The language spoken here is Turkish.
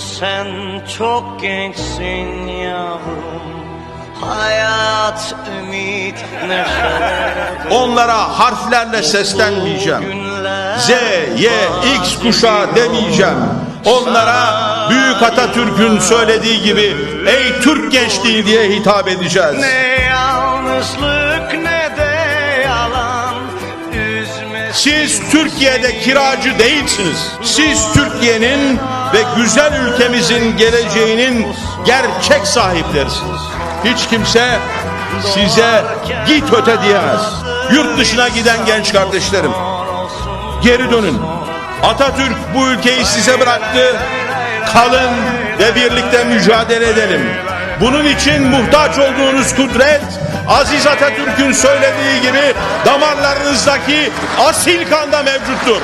sen çok gençsin yavrum Hayat, ümit, neşe Onlara harflerle seslenmeyeceğim. Z, Y, X kuşağı demeyeceğim. Onlara Büyük Atatürk'ün söylediği gibi ey Türk gençliği diye hitap edeceğiz. Ne yalnızlık Siz Türkiye'de kiracı değilsiniz. Siz Türkiye'nin ve güzel ülkemizin geleceğinin gerçek sahiplerisiniz. Hiç kimse size git öte diyemez. Yurt dışına giden genç kardeşlerim geri dönün. Atatürk bu ülkeyi size bıraktı. Kalın ve birlikte mücadele edelim. Bunun için muhtaç olduğunuz kudret Aziz Atatürk'ün söylediği gibi damarlarınızdaki asil kanda mevcuttur.